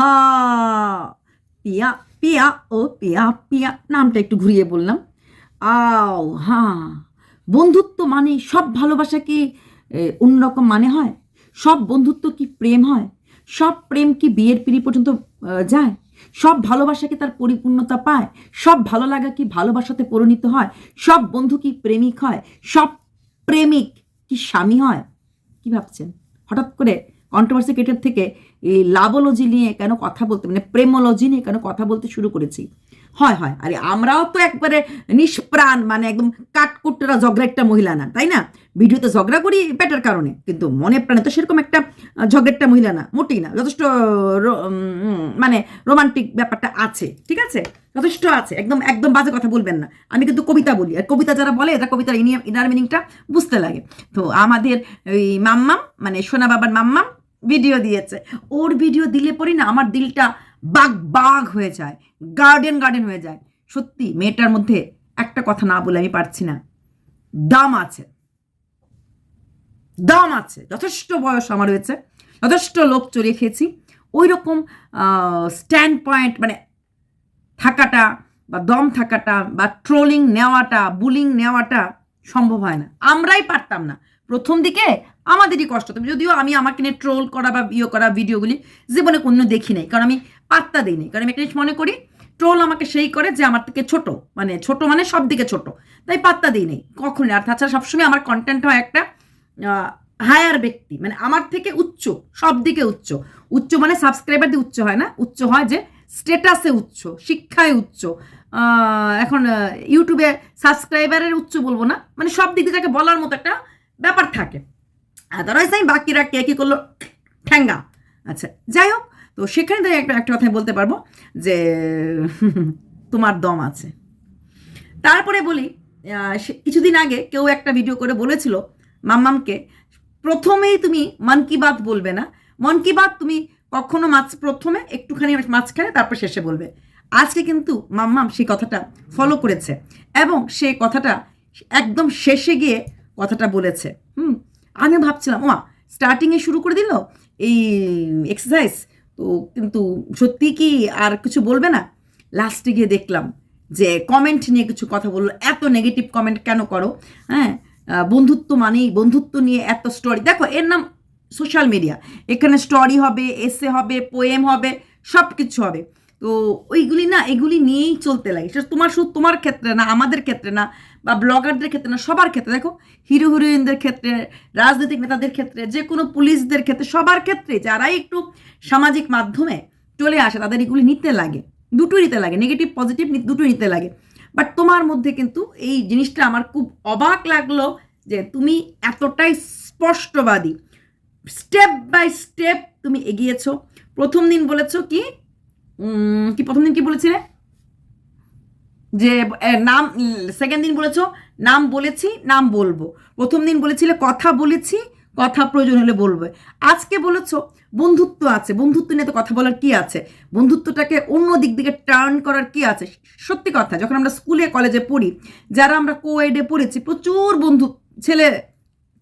হা, পিয়া পিয়া, ও পিয়া পিয়া, নামটা একটু ঘুরিয়ে বললাম। আও হ্যাঁ বন্ধুত্ব মানে সব ভালোবাসা কি অন্যরকম মানে হয়? সব বন্ধুত্ব কি প্রেম হয়? সব প্রেম কি বিয়ের পিড়ি পর্যন্ত যায়? সব ভালোবাসা কি তার পরিপূর্ণতা পায়? সব ভালো লাগা কি ভালোবাসাতে পরিণত হয়? সব বন্ধু কি প্রেমিক হয়? সব প্রেমিক কি স্বামী হয়? কি ভাবছেন? হঠাৎ করে কন্ট্রোভার্সি ক্রিয়েটার থেকে এই লাভোলজি নিয়ে কেন কথা বলতে মানে প্রেমোলজি নিয়ে কেন কথা বলতে শুরু করেছি? হয় হয়। আরে আমরাও তো একবারে নিষ্প্রাণ মানে একদম কাঠকুটরা ঝগড়া একটা মহিলা না, তাই না? ভিডিওতে ঝগড়া করি পেটের কারণে, কিন্তু মনে প্রাণে তো সেরকম একটা ঝগড়া মহিলা না, মোটেই না। যথেষ্ট মানে রোমান্টিক ব্যাপারটা আছে, ঠিক আছে? যথেষ্ট আছে, একদম একদম বাজে কথা বলবেন না। আমি কিন্তু কবিতা বলি, আর কবিতা যারা বলে এটা কবিতার ইনার মিনিংটা বুঝতে লাগে। তো আমাদের ওই মাম্মাম মানে সোনা বাবার মাম্মাম ভিডিও দিয়েছে। ওর ভিডিও দিলে পরে না আমার দিলটা বাঘ বাঘ হয়ে যায় গার্ডেন গার্ডেন হয়ে যায়। সত্যি, মেয়েটার মধ্যে একটা কথা না বলে আমি পারছি না। দাম আছে। দাম আছে। যথেষ্ট বয়স আমার হয়েছে। যথেষ্ট লোক চড়িয়ে খেয়েছি। ওই রকম স্ট্যান্ড পয়েন্ট মানে থাকাটা বা দম থাকাটা বা ট্রোলিং নেওয়াটা বুলিং নেওয়াটা সম্ভব হয় না। আমরাই পারতাম না। প্রথম দিকে আমাদেরই কষ্ট হতো যদিও আমি আমাকে নিয়ে ট্রোল করা বা ইয়ে করা ভিডিওগুলি জীবনে কোনো দেখি নাই, কারণ আমি পাত্তা দিইনি কারণ আমি একটা মনে করি ট্রোল আমাকে সেই করে যে আমার থেকে ছোট মানে ছোট মানে সব দিকে ছোট। তাই পাত্তা দিই নেই, কখনই। আর তাছাড়া সবসময় আমার কন্টেন্ট হয় একটা হায়ার ব্যক্তি মানে আমার থেকে উচ্চ, সব দিকে উচ্চ। উচ্চ মানে সাবস্ক্রাইবার দিয়ে উচ্চ হয় না। উচ্চ হয় যে স্টেটাসে উচ্চ, শিক্ষায় উচ্চ। এখন ইউটিউবে সাবস্ক্রাইবারের উচ্চ বলব না। মানে সব দিক দিয়ে যাকে বলার মতো একটা ব্যাপার থাকে। আদারওয়াইজ আমি বাকিরা কে কী করল? ঠ্যাঙ্গা। আচ্ছা যাই হোক, তো সেখানে তাই একটা একটা কথাই বলতে পারব যে, তোমার দম আছে। তারপরে বলি কিছুদিন আগে কেউ একটা ভিডিও করে বলেছিল মাম্মামকে, প্রথমেই তুমি মন কি বাত বলবে না। মন কি বাত তুমি কখনো মাছ, প্রথমে একটুখানি মাঝখানে তারপর শেষে বলবে। আজকে কিন্তু মাম্মাম সেই কথাটা ফলো করেছে এবং সে কথাটা একদম শেষে গিয়ে কথাটা বলেছে। হুম আমি ভাবছিলাম ওমা স্টার্টিংয়ে শুরু করে দিল? এই এক্সারসাইজ তো কিন্তু সত্যি কি আর কিছু বলবে না? লাস্টে গিয়ে দেখলাম যে কমেন্ট নিয়ে কিছু কথা বলল। এত নেগেটিভ কমেন্ট কেন করো? হ্যাঁ বন্ধুত্ব মানেই বন্ধুত্ব নিয়ে এত স্টোরি দেখো, এর নাম সোশ্যাল মিডিয়া এখানে স্টোরি হবে এসে হবে পোয়েম হবে সব কিছু হবে। তো ওইগুলি না, এগুলি নিয়েই চলতে লাগে। সেটা তোমার শুধু তোমার ক্ষেত্রে না, আমাদের ক্ষেত্রে না। বা ব্লগারদের ক্ষেত্রে না, সবার ক্ষেত্রে। দেখো, হিরো, হিরোইনদের ক্ষেত্রে, রাজনৈতিক নেতাদের ক্ষেত্রে, যে কোনো পুলিশদের ক্ষেত্রে, সবার ক্ষেত্রে যারাই একটু সামাজিক মাধ্যমে চলে আসে, তাদের এগুলি নিতে লাগে। দুটোই নিতে লাগে নেগেটিভ পজিটিভ দুটোই নিতে লাগে। বাট তোমার মধ্যে কিন্তু এই জিনিসটা আমার খুব অবাক লাগল যে তুমি এতটাই স্পষ্টবাদী। স্টেপ বাই স্টেপ তুমি এগিয়েছো। প্রথম দিন বলেছ কি? কি প্রথম দিন কি বলেছিলে? যে নাম সেকেন্ড দিন বলেছ, নাম বলেছি, নাম বলব। প্রথম দিন বলেছিলে কথা বলেছি, কথা প্রয়োজন হলে বলবে। আজকে বলেছ, বন্ধুত্ব আছে। বন্ধুত্ব নিয়ে তো কথা বলার কি আছে? বন্ধুত্বটাকে অন্য দিক দিকে টার্ন করার কি আছে? সত্যি কথা, যখন আমরা স্কুলে কলেজে পড়ি, যারা আমরা কোয়েডে পড়েছি, প্রচুর বন্ধু, ছেলে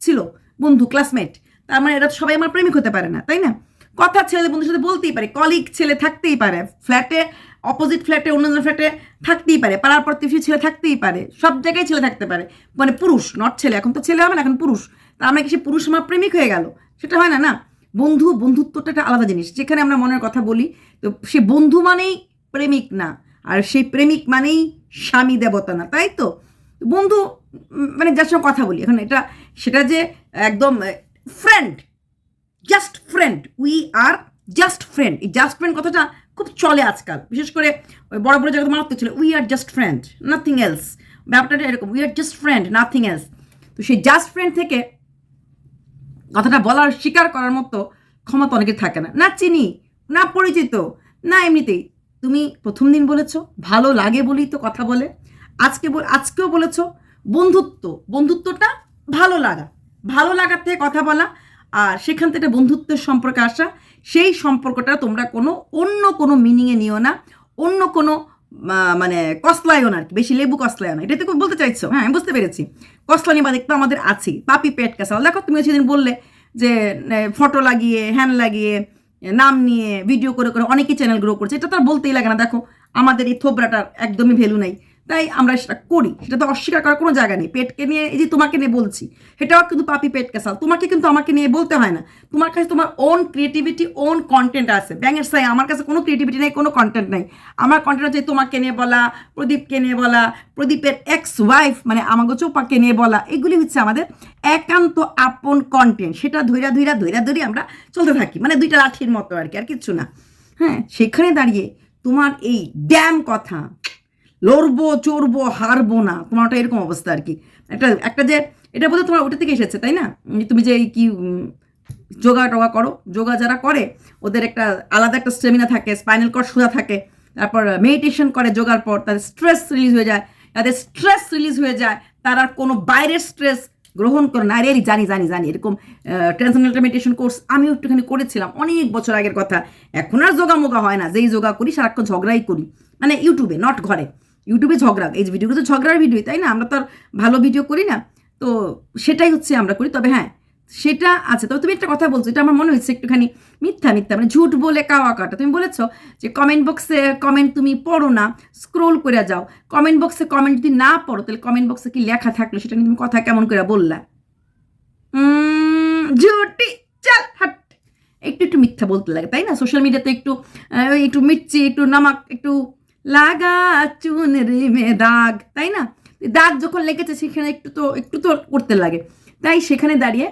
ছিল, বন্ধু ক্লাসমেট তার মানে এরা সবাই আমার প্রেমিক হতে পারে না, তাই না? কথা ছেলে বন্ধুর সাথে বলতেই পারে কলিগ ছেলে থাকতেই পারে। ফ্ল্যাটে অপোজিট ফ্ল্যাটে অন্য ফ্ল্যাটে থাকতেই পারে পাড়ার পর প্রতিবেশী ছেলে থাকতেই পারে, সব জায়গায় ছেলে থাকতে পারে। মানে পুরুষ নট ছেলে, এখন তো ছেলে হবে না, এখন পুরুষ। তা মানে কি সে পুরুষ আমার প্রেমিক হয়ে গেল? সেটা হয় না না। বন্ধু, বন্ধুত্বটা একটা আলাদা জিনিস, যেখানে আমরা মনের কথা বলি। তো সে বন্ধু মানেই প্রেমিক না, আর সেই প্রেমিক মানেই স্বামী দেবতা না, তাই তো? বন্ধু মানে যার সঙ্গে কথা বলি, এখন এটা, সেটা যে একদম friend just friend we are just friend এই জাস্ট ফ্রেন্ড কথাটা খুব চলে আজকাল। বিশেষ করে ওই বড় বড় জায়গাতে মারাত্মক ছিল। We are just friend nothing else ব্যাপারটা এরকম we are just friend nothing else তো সেই জাস্ট ফ্রেন্ড থেকে কথাটা বলার, স্বীকার করার মতো ক্ষমতা অনেকের থাকে না। না চিনি, না পরিচিত, না এমনিতেই। তুমি প্রথম দিন বলেছ, ভালো লাগে বলেই তো কথা বলে। আজকে আজকেও বলেছ, বন্ধুত্ব, বন্ধুত্বটা ভালো লাগা। ভালো লাগার থেকে কথা বলা, আর সেখান থেকে বন্ধুত্বের সম্পর্কে আসা সেই সম্পর্কটা তোমরা কোনো অন্য কোনো মিনিংয়ে নিও না, অন্য কোনো মানে কসলায়ও না আর কি, বেশি লেবু কসলায়ও না। এটাই তো বলতে চাইছো? হ্যাঁ আমি বুঝতে পেরেছি। কসলানি বা দেখতে আমাদের আছেই, পাপি পেট কাঁচা দেখো, তুমি সেদিন বললে যে ফটো লাগিয়ে হ্যান লাগিয়ে নাম নিয়ে ভিডিও করে করে অনেকেই চ্যানেল গ্রো করছে। এটা তো আর বলতেই লাগে না। দেখো, আমাদের এই থোবরাটার একদমই ভ্যালু নাই। তাই আমরা সেটা করি। সেটা তো অস্বীকার করার কোনো জায়গা নেই। পেটকে নিয়ে এই যে তোমাকে নিয়ে বলছি, সেটাও কিন্তু পাপি পেট কেসাল তোমাকে কিন্তু আমাকে নিয়ে বলতে হয় না। তোমার কাছে তোমার ওন ক্রিয়েটিভিটি ওন কন্টেন্ট আছে। ব্যাঙের সাই, আমার কাছে কোনো ক্রিয়েটিভিটি নেই, কোনো কন্টেন্ট নেই। আমার কন্টেন্ট হচ্ছে তোমাকে নিয়ে বলা, প্রদীপকে নিয়ে বলা, প্রদীপের এক্স ওয়াইফ মানে আমাকে চোপাকে নিয়ে বলা। এগুলি হচ্ছে আমাদের একান্ত আপন কন্টেন্ট সেটা ধৈরা ধৈরা ধৈরা ধরে আমরা চলতে থাকি। মানে দুইটা লাঠির মতো আর কি, আর কিচ্ছু না। হ্যাঁ সেখানে দাঁড়িয়ে তোমার এই ড্যাম কথা লড়বো, চড়বো, হারবো না। তোমার ওটা এরকম অবস্থা আর কি। একটা একটা যে, এটা বোধহয় তোমার ওটা থেকে এসেছে, তাই না? তুমি যে কি যোগা টোগা করো, যোগা যারা করে, ওদের একটা আলাদা একটা স্টেমিনা থাকে স্পাইনাল কর্ড সোজা থাকে, তারপর মেডিটেশন করে যোগার পর তাদের স্ট্রেস রিলিজ হয়ে যায়। তাদের স্ট্রেস রিলিজ হয়ে যায়, তারা কোনো বাইরের স্ট্রেস গ্রহণ করে না। আরে জানি জানি জানি, এরকম ট্রান্সেন্ডেন্টাল মেডিটেশন কোর্স আমিও একটুখানি করেছিলাম, অনেক বছর আগের কথা। এখন আর যোগা মোগা হয় না, যেই যোগা করি, সারাক্ষণ ঝগড়াই করি। মানে ইউটিউবে নট ঘরে। ইউটিউবে ঝগড়া। এই ভিডিওগুলো তো ঝগড়ার ভিডিও তাই না? আমরা তো আর ভালো ভিডিও করি না। তো সেটাই হচ্ছে আমরা করি। তবে হ্যাঁ সেটা আছে। তবে তুমি একটা কথা বলছো, এটা আমার মনে হচ্ছে একটুখানি মিথ্যা মিথ্যা। মানে ঝুট বলে কাওয়া কাটা। তুমি বলেছ যে কমেন্ট বক্সে কমেন্ট তুমি পড়ো না স্ক্রোল করে যাও। কমেন্ট বক্সে কমেন্ট যদি না পড়ো, তাহলে কমেন্ট বক্সে কি লেখা থাকল, সেটা নিয়ে তুমি কথা কেমন করে বললা? ঝুটি, চল হাট একটু একটু মিথ্যা বলতে লাগে, তাই না? সোশ্যাল মিডিয়াতে একটু একটু মির্চি, একটু নামাক, একটু লাগা চুন রিমে দাগ, তাই না? দাগ যখন লেগেছে, সেখানে একটু তো একটু তো করতে লাগে। তাই সেখানে দাঁড়িয়ে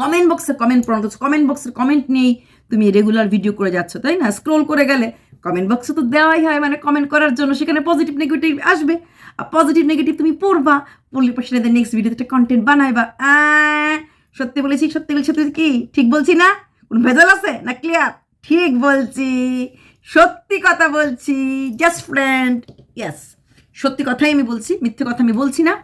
কমেন্ট বক্সে কমেন্ট পড়ানো হচ্ছে। কমেন্ট বক্সের কমেন্ট নিয়েই তুমি রেগুলার ভিডিও করে যাচ্ছ, তাই না? স্ক্রোল করে গেলে কমেন্ট বক্সে তো দেওয়াই হয় মানে কমেন্ট করার জন্য সেখানে পজিটিভ নেগেটিভ আসবে। আর পজিটিভ নেগেটিভ তুমি পড়বা, পড়লে পর সেটা নেক্সট ভিডিওতে একটা কন্টেন্ট বানাইবা। সত্যি বলেছি, সত্যি বলছি, সত্যি কি? ঠিক বলছি না? কোনো ভেজাল আছে? না ক্লিয়ার ঠিক বলছি। সত্যি কথা বলছি জাস্ট ফ্রেন্ড ইয়েস সত্যি কথাই আমি বলছি, মিথ্যে কথা আমি বলছি না।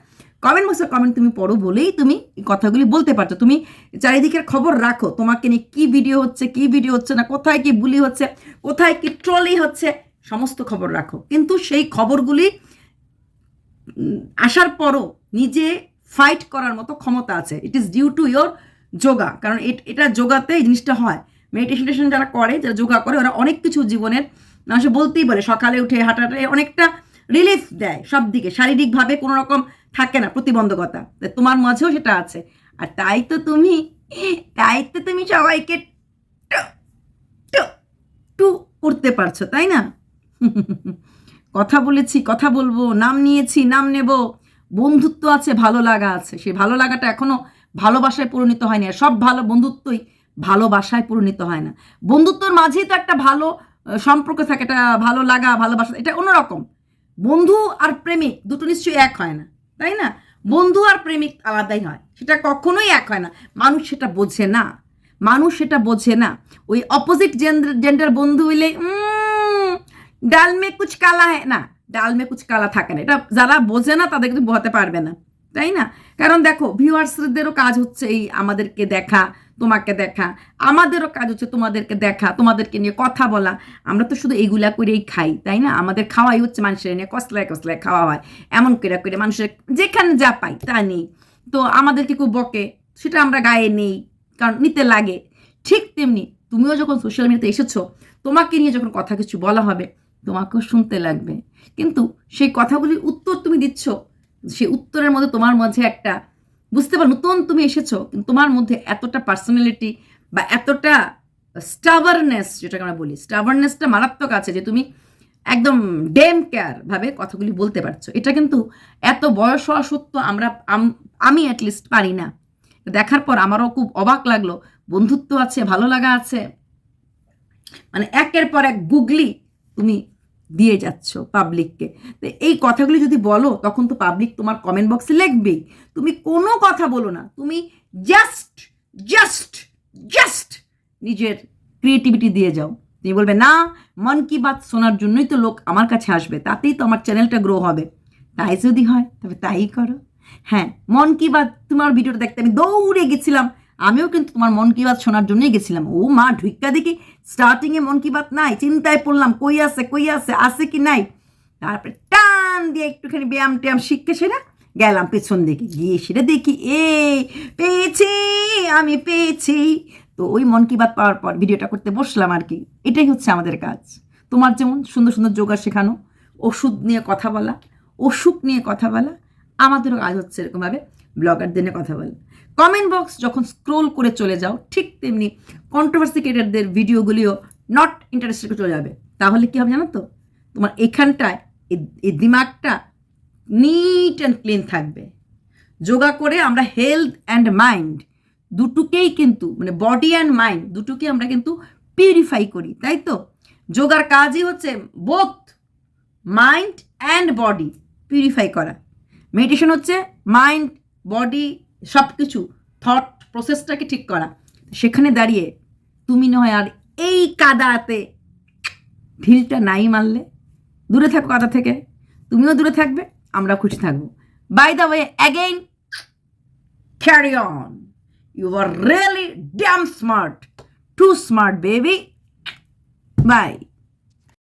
কমেন্ট বক্সে কমেন্ট তুমি পড়ো বলেই তুমি কথাগুলি বলতে পারছ। তুমি চারিদিকের খবর রাখো, তোমাকে নিয়ে কী ভিডিও হচ্ছে, কী ভিডিও হচ্ছে না, কোথায় কি বুলি হচ্ছে, কোথায় কি ট্রলি হচ্ছে, সমস্ত খবর রাখো। কিন্তু সেই খবরগুলি আসার পরও নিজে ফাইট করার মতো ক্ষমতা আছে। It is due to your yoga, কারণ এটা যোগাতে এই জিনিসটা হয়। মেডিটেশন টেশন যারা করে, যারা যোগা করে, ওরা অনেক কিছু জীবনের মানুষ বলতেই পারে সকালে উঠে হাঁটাটা অনেকটা রিলিফ দেয় সব দিকে। শারীরিকভাবে কোনো রকম থাকে না প্রতিবন্ধকতা। তোমার মাঝেও সেটা আছে। আর তাই তো তুমি, তাই তো তুমি সবাইকে টু করতে পারছ, তাই না? কথা বলেছি, কথা বলব, নাম নিয়েছি, নাম নেব। বন্ধুত্ব আছে, ভালো লাগা আছে। সেই ভালো লাগাটা এখনও ভালোবাসায় পরিণত হয়নি। আর সব ভালো বন্ধুত্বই ভালোবাসায় পরিণত হয় না। বন্ধুত্বর মাঝেই তো একটা ভালো সম্পর্ক থাকে এটা ভালো লাগা ভালোবাসা এটা অন্যরকম। বন্ধু আর প্রেমিক দুটো নিশ্চয়ই এক হয় না তাই না? বন্ধু আর প্রেমিক আলাদাই হয় সেটা কখনোই এক হয় না। মানুষ সেটা বোঝে না মানুষ সেটা বোঝে না। ওই অপোজিট জেন্ডার জেন্ডার বন্ধু হইলে উম, ডাল মে কুচ কালা হ্যাঁ না ডাল মে কুচ কালা থাকে না এটা যারা বোঝে না তাদের কিন্তু বোঝাতে পারবে না তাই না? কারণ দেখো ভিউয়ার্সদেরও কাজ হচ্ছে এই আমাদেরকে দেখা তোমাকে দেখা। আমাদেরও কাজ হচ্ছে তোমাদেরকে দেখা, তোমাদেরকে নিয়ে কথা বলা। আমরা তো শুধু এইগুলা করেই খাই, তাই না? আমাদের খাওয়াই হচ্ছে মানুষের নিয়ে কসলায় কসলায় খাওয়া হয়। এমন করে করে মানুষের যেখানে যা পাই, তা নেই। তো আমাদেরকে খুব বকে? সেটা আমরা গায়ে নেই, কারণ নিতে লাগে। ঠিক তেমনি তুমিও যখন সোশ্যাল মিডিয়াতে এসেছ, তোমাকে নিয়ে যখন কথা কিছু বলা হবে, তোমাকেও শুনতে লাগবে। কিন্তু সেই কথাগুলির উত্তর তুমি দিচ্ছ, সেই উত্তরের মধ্যে তোমার মাঝে একটা বুঝতে পারো নতুন তুমি এসেছ, কিন্তু তোমার মধ্যে এতটা পার্সোনালিটি বা এতটা স্টাবারনেস যেটাকে আমরা বলি স্টাবারনেসটা মারাত্মক আছে যে তুমি একদম ডেম কেয়ার ভাবে কথাগুলি বলতে পারছ। এটা কিন্তু এত বয়স হওয়া সত্ত্বেও আমরা, আম- আমি অ্যাটলিস্ট পারি না। দেখার পর আমারও খুব অবাক লাগল, বন্ধুত্ব আছে, ভালো লাগা আছে। মানে একের পর এক গুগলি তুমি দিয়ে যাচ্ছ পাবলিককে তো এই কথাগুলি যদি বলো, তখন তো পাবলিক তোমার কমেন্ট বক্সে লিখবেই। তুমি কোনো কথা বলো না। তুমি জাস্ট জাস্ট জাস্ট নিজের ক্রিয়েটিভিটি দিয়ে যাও। তুমি বলবে, না, মন কি বাত শোনার জন্যই তো লোক আমার কাছে আসবে। তাতেই তো আমার চ্যানেলটা গ্রো হবে। তাই যদি হয়, তবে তাই করো। হ্যাঁ মন কি বাত, তোমার ভিডিওটা দেখতে আমি দৌড়ে গেছিলাম। আমিও কিন্তু তোমার মন কি বাত শোনার জন্যই গেছিলাম। ও মা ঢুইকা দেখি স্টার্টিংয়ে মন কি বাত নাই, চিন্তায় পড়লাম, কই আছে কই আছে আছে কি নাই? তারপরে টান দিয়ে একটুখানি ব্যায়াম ট্যায়াম শিখতে সেরা গেলাম পেছন দিকে, গিয়ে সেটা দেখি এ পেয়েছি, আমি পেয়েছি। তো ওই মন কি বাত পাওয়ার পর ভিডিওটা করতে বসলাম আর কি। এটাই হচ্ছে আমাদের কাজ। তোমার যেমন সুন্দর সুন্দর যোগা শেখানো, ওষুধ নিয়ে কথা বলা, অসুখ নিয়ে কথা বলা, আমাদেরও কাজ হচ্ছে এরকমভাবে, ব্লগারদের নিয়ে কথা বলা। কমেন্ট বক্স যখন স্ক্রোল করে চলে যাও, ঠিক তেমনি কন্ট্রোভার্সি ক্রিয়েটারদের ভিডিওগুলিও নট ইন্টারেস্টেড চলে যাবে। তাহলে কী হবে জানো তো? তোমার এখানটায় এই দিমাগটা নিট অ্যান্ড ক্লিন থাকবে। যোগা করে আমরা হেলথ অ্যান্ড মাইন্ড দুটোকেই কিন্তু মানে বডি অ্যান্ড মাইন্ড দুটোকে আমরা কিন্তু পিউরিফাই করি, তাই তো? যোগার কাজই হচ্ছে both mind and body purify করা। মেডিটেশন হচ্ছে মাইন্ড বডি সব কিছু থট প্রসেসটাকে ঠিক করা। সেখানে দাঁড়িয়ে তুমি নয় আর এই কাদাতে ঢিলটা নাই মারলে, দূরে থাকো কাদা থেকে, তুমিও দূরে থাকবে আমরা খুশি থাকব। By the way again carry on you are really damn smart too smart baby bye